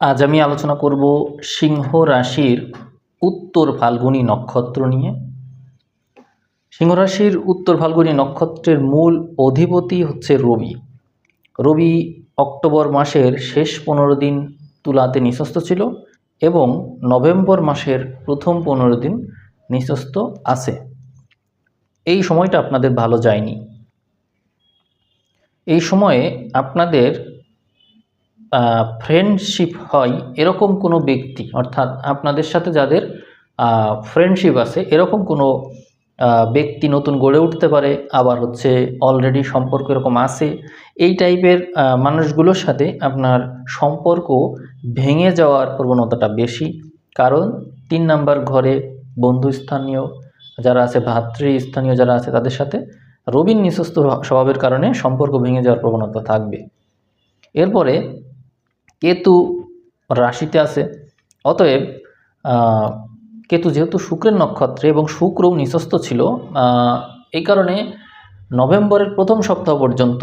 আজ আমি আলোচনা করব সিংহ রাশির উত্তর ফাল্গুনী নক্ষত্র নিয়ে। সিংহ রাশির উত্তর ফাল্গুনী নক্ষত্রের মূল অধিপতি হচ্ছে রবি। রবি অক্টোবর মাসের শেষ পনেরো দিন তুলাতে নিঃস্বস্ত ছিল এবং নভেম্বর মাসের প্রথম পনেরো দিন নিঃস্বস্ত আছে। এই সময়টা আপনাদের ভালো যায়নি। এই সময়ে আপনাদের ফ্রেন্ডশিপ হয় এরকম কোনো ব্যক্তি, অর্থাৎ আপনাদের সাথে যাদের ফ্রেন্ডশিপ আছে, এরকম কোনো ব্যক্তি নতুন গড়ে উঠতে পারে, আবার হচ্ছে অলরেডি সম্পর্ক এরকম আছে, এই টাইপের মানুষগুলোর সাথে আপনার সম্পর্ক ভেঙে যাওয়ার প্রবণতাটা বেশি। কারণ তিন নাম্বার ঘরে বন্ধুস্থানীয় যারা আছে ভাতৃস্থানীয় যারা আছে, তাদের সাথে রবিন নিঃস্বস্ত স্বভাবের কারণে সম্পর্ক ভেঙে যাওয়ার প্রবণতা থাকবে। এরপরে কেতু রাশিতে আছে। অতএব কেতু যেহেতু শুক্রের নক্ষত্রে এবং শুক্রও নিঃস্বস্ত ছিল এই কারণে নভেম্বরের প্রথম সপ্তাহ পর্যন্ত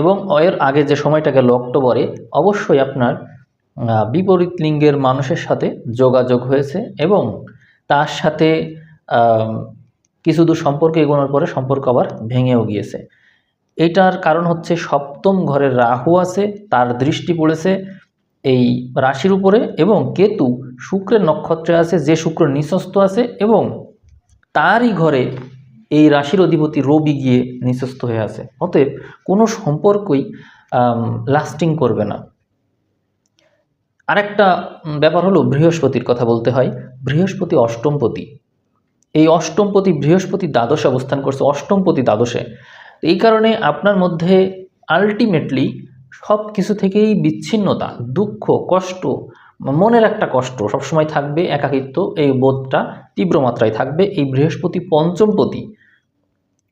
এবং এর আগে যে সময়টা গেল অক্টোবরে, অবশ্যই আপনার বিপরীত লিঙ্গের মানুষের সাথে যোগাযোগ হয়েছে এবং তার সাথে কিছু দূর সম্পর্ক এগোনোর পরে সম্পর্ক আবার ভেঙেও গিয়েছে। এটার কারণ হচ্ছে সপ্তম ঘরের রাহু আছে, তার দৃষ্টি পড়েছে এই রাশির উপরে এবং কেতু শুক্রের নক্ষত্রে আছে, যে শুক্র নিঃস্বস্ত আছে এবং তারই ঘরে এই রাশির অধিপতি রবি গিয়ে নিঃস্বস্ত হয়ে আছে। অতএব কোনো সম্পর্কই লাস্টিং করবে না। আরেকটা ব্যাপার হলো বৃহস্পতির কথা বলতে হয়। বৃহস্পতি অষ্টমপতি। এই অষ্টমপতি বৃহস্পতি দ্বাদশে অবস্থান করছে, অষ্টমপতি দ্বাদশে। এই কারণে আপনার মধ্যে আলটিমেটলি সব কিছু থেকেই বিচ্ছিন্নতা, দুঃখ, কষ্ট, মনের একটা কষ্ট সবসময় থাকবে, একাকিত্ব, এই বোধটা তীব্র মাত্রায় থাকবে। এই বৃহস্পতি পঞ্চমপতি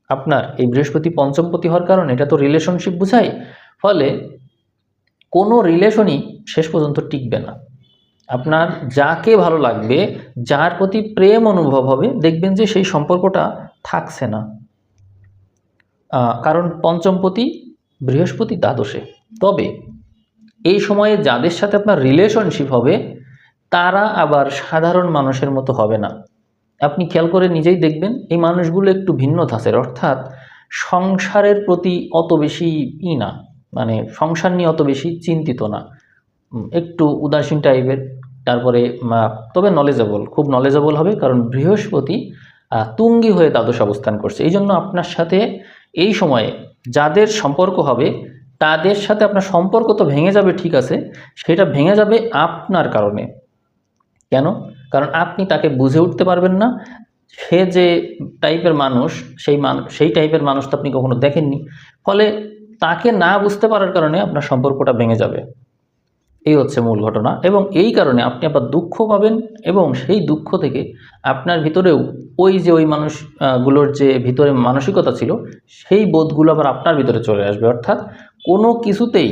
আপনার এই বৃহস্পতি পঞ্চমপতি হওয়ার কারণে এটা তো রিলেশনশিপ বোঝায় ফলে কোনো রিলেশনই শেষ পর্যন্ত টিকবে না। আপনার যাকে ভালো লাগবে, যার প্রতি প্রেম অনুভব হবে, দেখবেন যে সেই সম্পর্কটা থাকছে না। কারণ পঞ্চমপতি বৃহস্পতি দ্বাদশে। তবে এই সময়ে যাদের সাথে আপনার রিলেশনশিপ হবে, তারা আবার সাধারণ মানুষের মতো হবে না। আপনি খেয়াল করে নিজেই দেখবেন, এই মানুষগুলো একটু ভিন্ন ধাঁচের অর্থাৎ সংসারের প্রতি অত বেশি ই না মানে সংসার নিয়ে অত বেশি চিন্তিত না। একটু উদাসীন টাইপের তারপরে তবে নলেজেবল খুব নলেজেবল হবে কারণ বৃহস্পতি তুঙ্গি হয়ে দ্বাদশ অবস্থান করছে। এই জন্য আপনার সাথে এই সময়ে যাদের সম্পর্ক হবে তাদের সাথে আপনার সম্পর্ক তো ভেঙে যাবে ঠিক আছে। সেটা ভেঙে যাবে আপনার কারণে। কেন? কারণ আপনি তাকে বুঝে উঠতে পারবেন না। সে যে টাইপের মানুষ সেই মান সেই টাইপের মানুষ তো আপনি কখনো দেখেননি। ফলে তাকে না বুঝতে পারার কারণে আপনার সম্পর্কটা ভেঙে যাবে। এই হচ্ছে মূল ঘটনা। এবং এই কারণে আপনি আবার দুঃখ পাবেন এবং সেই দুঃখ থেকে আপনার ভিতরেও ওই যে ওই মানুষ আহ, গুলোর যে ভিতরে মানসিকতা ছিল সেই বোধগুলো আবার আপনার ভিতরে চলে আসবে। অর্থাৎ কোনো কিছুতেই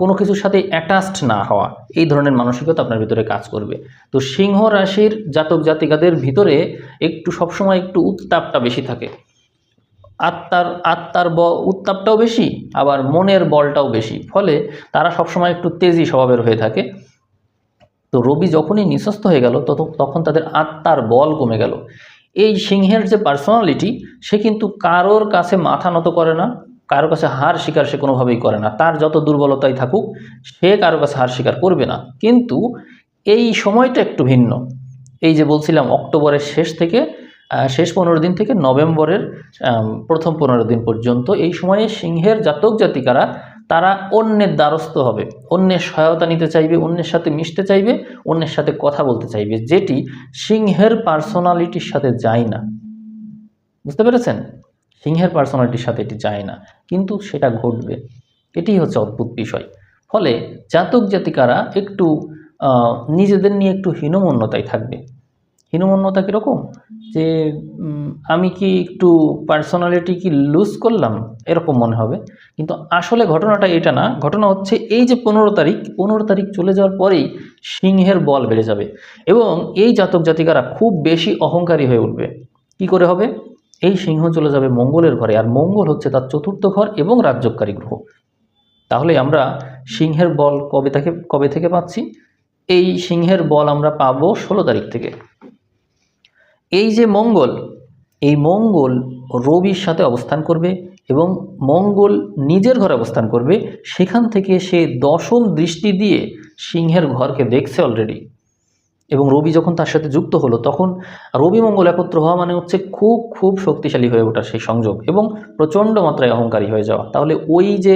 কোনো কিছুর সাথে অ্যাটাচড না হওয়া, এই ধরনের মানসিকতা আপনার ভিতরে কাজ করবে। তো সিংহ রাশির জাতক জাতিকাদের ভিতরে একটু সবসময় একটু উত্তাপটা বেশি থাকে। আত্মার আত্মার ব, উত্তাপটাও বেশি, আবার মনের বলটাও বেশি। ফলে তারা সবসময় একটু তেজি স্বভাবের হয়ে থাকে। তো রবি যখনই নিঃস্বস্ত হয়ে গেল, তত, তখন তাদের আত্মার বল কমে গেল। এই সিংহের যে পার্সোনালিটি সে কিন্তু কারোর কাছে মাথা নত করে না কারোর কাছে হার স্বীকার সে কোনোভাবেই করে না। তার যত দুর্বলতাই থাকুক, সে কারোর কাছে হার স্বীকার করবে না। কিন্তু এই সময়টা একটু ভিন্ন। এই যে বলছিলাম, অক্টোবরের শেষ থেকে শেষ পনেরো দিন থেকে নভেম্বরের প্রথম পনেরো দিন পর্যন্ত এই সময়ে সিংহের জাতক জাতিকারা, তারা অন্যের দ্বারস্থ হবে। অন্যের সহায়তা নিতে চাইবে, অন্যের সাথে মিশতে চাইবে, অন্যের সাথে কথা বলতে চাইবে, যেটি সিংহের পার্সোনালিটির সাথে যায় না। বুঝতে পেরেছেন? সিংহের পার্সোনালিটির সাথে এটি যায় না। কিন্তু সেটা ঘটবে। এটি হচ্ছে অদ্ভুত বিষয়। ফলে জাতক জাতিকারা একটু নিজেদের নিয়ে একটু হীনমন্যতায় থাকবে। হীনমন্যতা কীরকম? যে আমি কি একটু পার্সোনালিটি কি লুজ করলাম? এরকম মনে হবে। কিন্তু আসলে ঘটনাটা এটা না। ঘটনা হচ্ছে এই যে পনেরো তারিখ পনেরো তারিখ চলে যাওয়ার পরেই সিংহের বল বেড়ে যাবে। এবং এই জাতক জাতিকারা খুব বেশি অহংকারী হয়ে উঠবে। কি করে হবে? এই সিংহ চলে যাবে মঙ্গলের ঘরে, আর মঙ্গল হচ্ছে তার চতুর্থ ঘর এবং রাজ্যকারী গ্রহ। তাহলে আমরা সিংহের বল কবে থেকে কবে থেকে পাচ্ছি? এই সিংহের বল আমরা পাবো ষোলো তারিখ থেকে। এই যে মঙ্গল, এই মঙ্গল রবির সাথে অবস্থান করবে এবং মঙ্গল নিজের ঘরে অবস্থান করবে। সেখান থেকে সে দশম দৃষ্টি দিয়ে সিংহের ঘরকে দেখছে অলরেডি এবং রবি যখন তার সাথে যুক্ত হলো, তখন রবি মঙ্গল একত্র হওয়া মানে হচ্ছে খুব খুব শক্তিশালী হয়ে ওঠা সেই সংযোগ এবং প্রচণ্ড মাত্রায় অহংকারী হয়ে যাওয়া। তাহলে ওই যে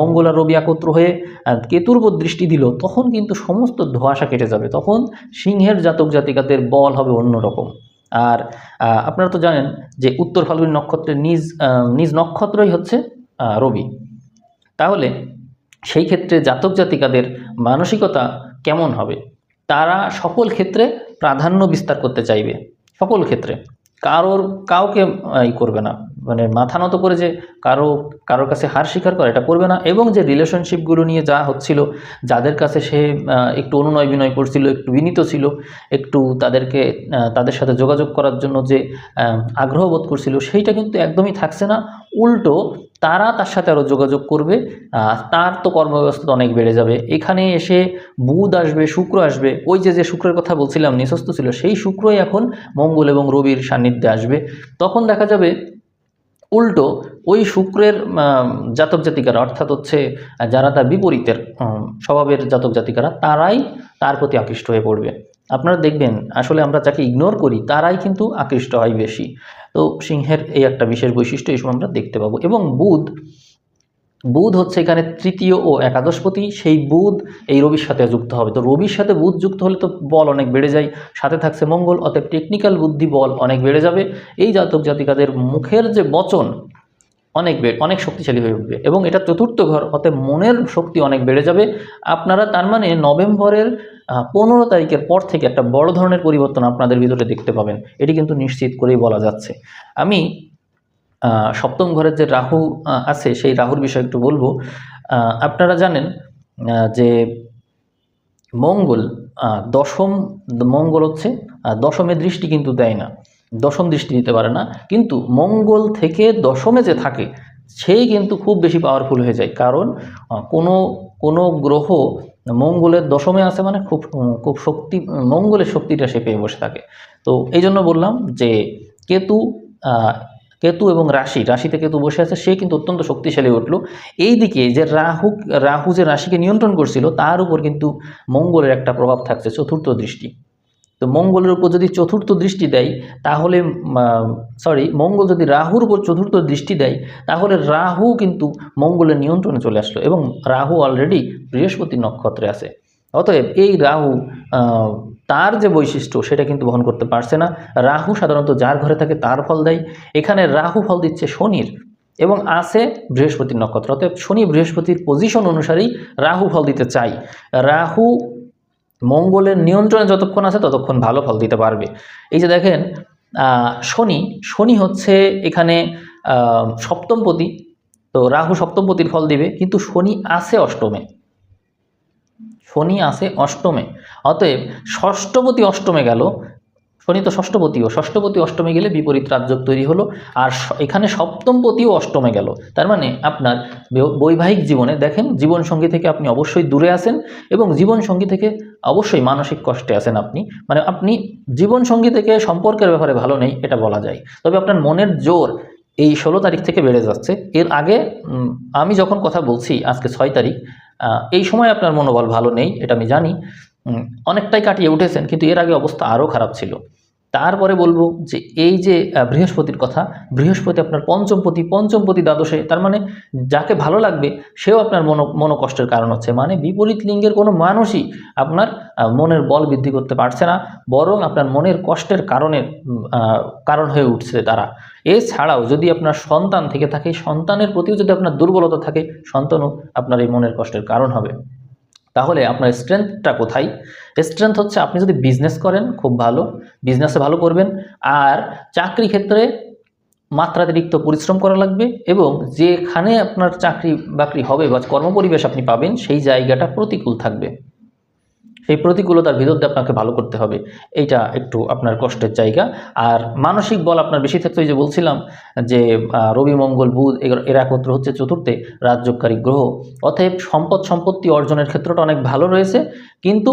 মঙ্গল আর রবি একত্র হয়ে কেতুর উপর দৃষ্টি দিল, তখন কিন্তু সমস্ত ধোঁয়াশা কেটে যাবে। তখন সিংহের জাতক জাতিকাদের বল হবে অন্যরকম। আর আপনারা তো জানেন যে উত্তর ফাল্গুনী নক্ষত্রের নিজ নিজ নক্ষত্রই হচ্ছে রবি। তাহলে সেই ক্ষেত্রে জাতক জাতিকাদের মানসিকতা কেমন হবে? তারা সকল ক্ষেত্রে প্রাধান্য বিস্তার করতে চাইবে। সকল ক্ষেত্রে। কারোর, কাউকে ই করবে না। মানে মাথা নত করে যে কারও, কারোর কাছে হার স্বীকার করে, এটা করবে না। এবং যে রিলেশনশিপগুলো নিয়ে যা হচ্ছিল, যাদের কাছে সে একটু অনুনয় বিনয় করছিল, একটু বিনীত ছিল, একটু তাদেরকে তাদের সাথে যোগাযোগ করার জন্য যে আগ্রহ বোধ করছিল, সেইটা কিন্তু একদমই থাকছে না। উল্টো তারা তার সাথে আরও যোগাযোগ করবে তার তো কর্মব্যবস্থা অনেক বেড়ে যাবে। এখানে এসে বুধ আসবে, শুক্র আসবে, ওই যে যে শুক্রের কথা বলছিলাম নিঃস্বস্ত ছিল, সেই শুক্রই এখন মঙ্গল এবং রবির সান্নিধ্যে আসবে। তখন দেখা যাবে উল্টো ওই শুক্রের জাতক জাতিকারা, অর্থাৎ হচ্ছে যারা তার বিপরীতের স্বভাবের জাতক জাতিকারা, তারাই তার প্রতি আকৃষ্ট হয়ে পড়বে। আপনারা দেখবেন, আসলে আমরা যাকে ইগনোর করি, তারাই কিন্তু আকৃষ্ট হয় বেশি। তো সিংহের এই একটা বিশেষ বৈশিষ্ট্য এই সময় আমরা দেখতে পাবো। এবং বুধ বুধ হচ্ছে এখানে তৃতীয় ও একাদশপতি। সেই বুধ এই রবির সাথে যুক্ত হবে। তো রবির সাথে বুধ যুক্ত হলে তো বল অনেক বেড়ে যায়। সাথে থাকছে মঙ্গল, অতএব টেকনিক্যাল বুদ্ধি বল অনেক বেড়ে যাবে। এই জাতক জাতিকাদের মুখের যে বচন, অনেক বে, অনেক শক্তিশালী হয়ে উঠবে। এবং এটা চতুর্থ ঘর, অতএব মনের শক্তি অনেক বেড়ে যাবে। আপনারা তার মানে নভেম্বরের পনেরো তারিখের পর থেকে একটা বড় ধরনের পরিবর্তন আপনাদের ভিতরে দেখতে পাবেন। এটি কিন্তু নিশ্চিত করেই বলা যাচ্ছে। আমি সপ্তম ঘরের যে রাহু আছে, সেই রাহুর বিষয়ে একটু বলব। আপনারা জানেন যে মঙ্গল দশম, মঙ্গল হচ্ছে দশমে দৃষ্টি কিন্তু দেয় না। দশম দৃষ্টি দিতে পারে না। কিন্তু মঙ্গল থেকে দশমে যে থাকে, সেই কিন্তু খুব বেশি পাওয়ারফুল হয়ে যায়। কারণ কোনো কোনো গ্রহ মঙ্গলের দশমে আছে মানে খুব খুব শক্তি, মঙ্গলের শক্তিটা সে পেয়ে বসে থাকে। তো এই জন্য বললাম যে কেতু কেতু এবং রাশি, রাশিতে কেতু বসে আছে, সে কিন্তু অত্যন্ত শক্তিশালী উঠল। এই দিকে যে রাহু রাহু যে রাশিকে নিয়ন্ত্রণ করছিল, তার উপর কিন্তু মঙ্গলের একটা প্রভাব থাকছে চতুর্থ দৃষ্টি। তো মঙ্গলের উপর যদি চতুর্থ দৃষ্টি দেয়, তাহলে সরি মঙ্গল যদি রাহুর উপর চতুর্থ দৃষ্টি দেয়, তাহলে রাহু কিন্তু মঙ্গলের নিয়ন্ত্রণে চলে আসলো এবং রাহু অলরেডি বৃহস্পতি নক্ষত্রে আছে। অতএব এই রাহু তার যে বৈশিষ্ট্য সেটা কিন্তু বহন করতে পারছে না। রাহু সাধারণত যার ঘরে থাকে তার ফল দেয়। এখানে রাহু ফল দিচ্ছে শনির এবং আছে বৃহস্পতির নক্ষত্র। অতএব শনি বৃহস্পতির পজিশন অনুসারেই রাহু ফল দিতে চাই রাহু মঙ্গলের নিয়ন্ত্রণে যতক্ষণ আছে ততক্ষণ ভালো ফল দিতে পারবে। এই যে দেখেন শনি শনি হচ্ছে এখানে সপ্তমপতি, তো রাহু সপ্তমপতির ফল দিবে, কিন্তু শনি আছে অষ্টমে। শনি আছে অষ্টমে। অতএব ষষ্ঠপতি অষ্টমে গেল শনি তো ষষ্ঠপতিও। ষষ্ঠপতি অষ্টমে গেলে বিপরীত রাজযোগ তৈরি হলো। আর এখানে সপ্তমপতিও অষ্টমে গেল। তার মানে আপনার বৈবাহিক জীবনে দেখেন, জীবনসঙ্গী থেকে আপনি অবশ্যই দূরে আছেন এবং জীবনসঙ্গী থেকে অবশ্যই মানসিক কষ্টে আছেন আপনি। মানে আপনি জীবনসঙ্গী থেকে সম্পর্কের ব্যাপারে ভালো নেই, এটা বলা যায়। তবে আপনার মনের জোর এই ষোলো তারিখ থেকে বেড়ে যাচ্ছে। এর আগে আমি যখন কথা বলছি আজকে ছয় তারিখ এই সময় আপনার মনোবল ভালো নেই, এটা আমি জানি। অনেকটাই কাটিয়ে উঠেছেন, কিন্তু এর আগে অবস্থা আরও খারাপ ছিল। তারপরে বলব যে এই যে বৃহস্পতির কথা, বৃহস্পতি আপনার পঞ্চমপতি পঞ্চমপতি দ্বাদশে, তার মানে যাকে ভালো লাগবে, সেও আপনার মনো, মনোকষ্টের কারণ হচ্ছে। মানে বিপরীত লিঙ্গের কোনো মানুষই আপনার মনের বল বৃদ্ধি করতে পারছে না, বরং আপনার মনের কষ্টের কারণে কারণ হয়ে উঠছে তারা। এছাড়াও যদি আপনার সন্তান থেকে থাকে, সন্তানের প্রতিও যদি আপনার দুর্বলতা থাকে, সন্তানও আপনার এই মনের কষ্টের কারণ হবে। তাহলে আপনার স্ট্রেংথটা কোথায়? স্ট্রেংথ হচ্ছে আপনি যদি বিজনেস করেন, খুব ভালো। বিজনেসে ভালো করবেন। আর চাকরি ক্ষেত্রে মাত্রাতিরিক্ত পরিশ্রম করা লাগবে এবং যেখানে আপনার চাকরি বাকরি হবে বা কর্মপরিবেশ আপনি পাবেন, সেই জায়গাটা প্রতিকূল থাকবে। সেই প্রতিকূলতার ভিতর দিয়ে আপনাকে ভালো করতে হবে। এইটা একটু আপনার কষ্টের জায়গা। আর মানসিক বল আপনার বেশি থাকতে যে বলছিলাম যে রবি, মঙ্গল, বুধ এরা একত্র হচ্ছে চতুর্থে, রাজযোগকারী গ্রহ। অতএব সম্পদ সম্পত্তি অর্জনের ক্ষেত্রটা অনেক ভালো রয়েছে। কিন্তু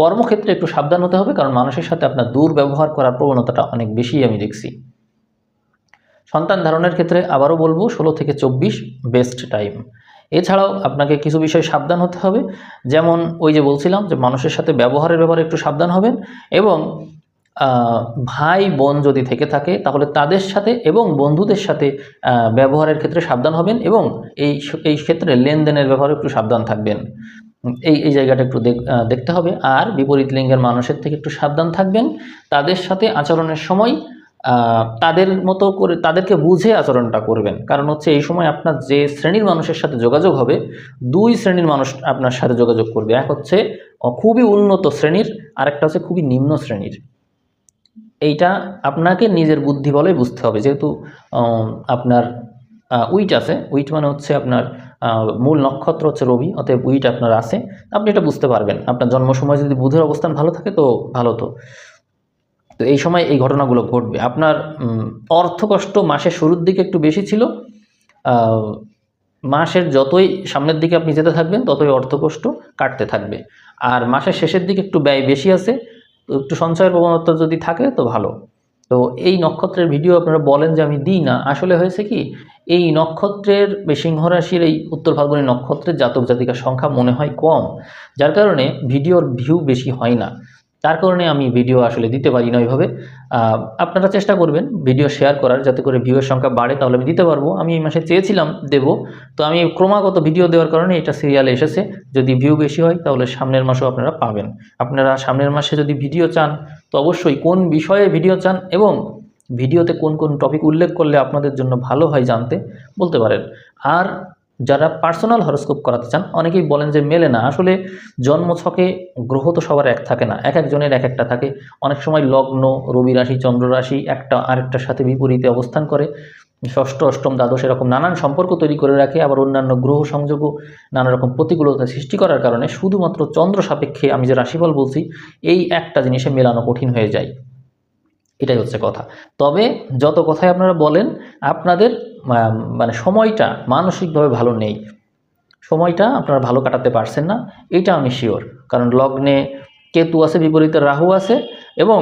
কর্মক্ষেত্রে একটু সাবধান হতে হবে কারণ মানুষের সাথে আপনার দুর্ব্যবহার করার প্রবণতাটা অনেক বেশি আমি দেখছি। সন্তান ধারণের ক্ষেত্রে আবারও বলব, ষোলো থেকে চব্বিশ বেস্ট টাইম এছাড়াও আপনাকে কিছু বিষয়ে সাবধান হতে হবে। যেমন ওই যে বলছিলাম যে মানুষের সাথে ব্যবহারের ব্যাপারে একটু সাবধান হবেন এবং ভাই বোন যদি থেকে থাকে তাহলে তাদের সাথে এবং বন্ধুদের সাথে ব্যবহারের ক্ষেত্রে সাবধান হবেন এবং এই এই ক্ষেত্রে লেনদেনের ব্যাপারে একটু সাবধান থাকবেন। এই এই জায়গাটা একটু দেখ- দেখতে হবে। আর বিপরীত লিঙ্গের মানুষের থেকে একটু সাবধান থাকবেন। তাদের সাথে আচরণের সময় তাদের মতো করে তাদেরকে বুঝে আচরণটা করবেন। কারণ হচ্ছে এই সময় আপনার যে শ্রেণির মানুষের সাথে যোগাযোগ হবে, দুই শ্রেণির মানুষ আপনার সাথে যোগাযোগ করবে। এক হচ্ছে খুবই উন্নত শ্রেণির, আরেকটা হচ্ছে খুবই নিম্ন শ্রেণির। এইটা আপনাকে নিজের বুদ্ধি বলে বুঝতে হবে। যেহেতু আপনার উইট আছে। উইট মানে হচ্ছে আপনার মূল নক্ষত্র হচ্ছে রবি, অতএব উইট আপনার আছে। আপনি এটা বুঝতে পারবেন। আপনার জন্ম সময় যদি বুধের অবস্থান ভালো থাকে তো ভালো তো। তো এই সময় এই ঘটনাগুলো ঘটবে। আপনার অর্থকষ্ট মাসের শুরুর দিকে একটু বেশি ছিল। মাসের যতই সামনের দিকে আপনি যেতে থাকবেন, ততই অর্থকষ্ট কাটতে থাকবে। আর মাসের শেষের দিকে একটু ব্যয় বেশি আছে, তো একটু সঞ্চয়ের প্রবণতা যদি থাকে, তো ভালো। তো এই নক্ষত্রের ভিডিও আপনারা বলেন যে আমি দিই না, আসলে হয়েছে কি, এই নক্ষত্রের সিংহ রাশির এই উত্তর ফাল্গুনী নক্ষত্রের জাতক জাতিকার সংখ্যা মনে হয় কম। যার কারণে ভিডিওর ভিউ বেশি হয় না। তার কারণে আমি ভিডিও আসলে দিতে পারি না ওইভাবে। আপনারা চেষ্টা করবেন ভিডিও শেয়ার করার, যাতে করে ভিউয়ের সংখ্যা বাড়ে, তাহলে আমি দিতে পারব। আমি এই মাসে চেয়েছিলাম দেব, তো আমি ক্রমাগত ভিডিও দেওয়ার কারণে এটা সিরিয়ালে এসেছে। যদি ভিউ বেশি হয়, তাহলে সামনের মাসেও আপনারা পাবেন। আপনারা সামনের মাসে যদি ভিডিও চান, তো অবশ্যই কোন বিষয়ে ভিডিও চান এবং ভিডিওতে কোন কোন টপিক উল্লেখ করলে আপনাদের জন্য ভালো হয় জানতে, বলতে পারেন। আর যারা পার্সোনাল হরস্কোপ করাতে চান, অনেকেই বলেন যে মেলে না। আসলে জন্মছকে গ্রহ তো সবার এক থাকে না, এক একজনের এক একটা থাকে। অনেক সময় লগ্ন, রবি রাশি, চন্দ্র রাশি একটা আরেকটার সাথে বিপরীতে অবস্থান করে। ষষ্ঠ, অষ্টম, দ্বাদশ এরকম নানান সম্পর্ক তৈরি করে রাখে। আবার অন্যান্য গ্রহ সংযোগও নানা রকম প্রতিকূলতা সৃষ্টি করার কারণে শুধুমাত্র চন্দ্র সাপেক্ষে আমি যে রাশিফল বলছি, এই একটা জিনিসে মেলানো কঠিন হয়ে যায়। এটাই হচ্ছে কথা। তবে যত কথাই আপনারা বলেন, আপনাদের মানে সময়টা মানসিকভাবে ভালো নেই। সময়টা আপনারা ভালো কাটাতে পারছেন না, এটা আমি শিওর কারণ লগ্নে কেতু আছে, বিপরীতে রাহু আছে এবং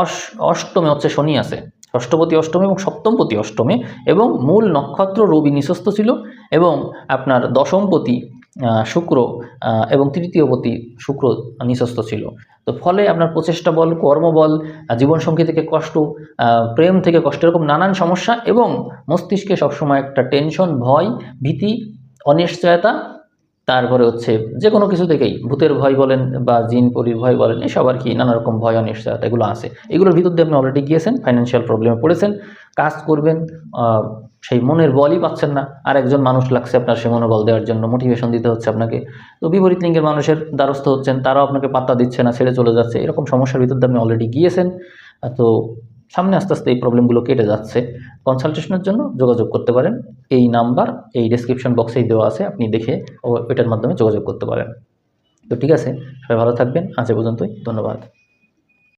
অস অষ্টমে হচ্ছে শনি আছে। ষষ্ঠপতি অষ্টমে এবং সপ্তমপতি অষ্টমে এবং মূল নক্ষত্র রবি নিঃস্ত ছিল এবং আপনার দশমপতি শুক্র এবং তৃতীয়পতি শুক্র নিঃস্ত ছিল। তো ফলে আপনার প্রচেষ্টা বল কর্মবল জীবনসঙ্গী থেকে কষ্ট প্রেম থেকে কষ্ট, এরকম নানান সমস্যা এবং মস্তিষ্কে সবসময় একটা টেনশন ভয়, ভীতি, অনিশ্চয়তা তারপরে হচ্ছে যে কোনো কিছু থেকেই, ভূতের ভয় বলেন বা জিন, পরির ভয় বলেন এসব আর কি নানা রকম ভয়, অনিশ্চয়তা এগুলো আছে। এগুলোর ভিতর দিয়ে আপনি অলরেডি গিয়েছেন ফাইন্যান্সিয়াল প্রবলেমে পড়েছেন, কাজ করবেন সেই মনের বলই পাচ্ছেন না আর একজন মানুষ লাগছে আপনার সে মনোবল দেওয়ার জন্য মোটিভেশন দিতে হচ্ছে আপনাকে। তো বিপরীত লিঙ্গের মানুষের দ্বারস্থ হচ্ছেন, তারাও আপনাকে পাত্তা দিচ্ছে না, ছেড়ে চলে যাচ্ছে, এরকম সমস্যার ভিতর দিয়ে আপনি অলরেডি গিয়েছেন তো সামনে আস্তে আস্তে এই প্রবলেমগুলো কেটে যাচ্ছে। কনসালটেশনের জন্য যোগাযোগ করতে পারেন। এই নাম্বার, এই ডিসক্রিপশন বক্সেই দেওয়া আছে, আপনি দেখে ও এটার মাধ্যমে যোগাযোগ করতে পারেন। তো ঠিক আছে, সবাই ভালো থাকবেন। আজ পর্যন্তই, ধন্যবাদ।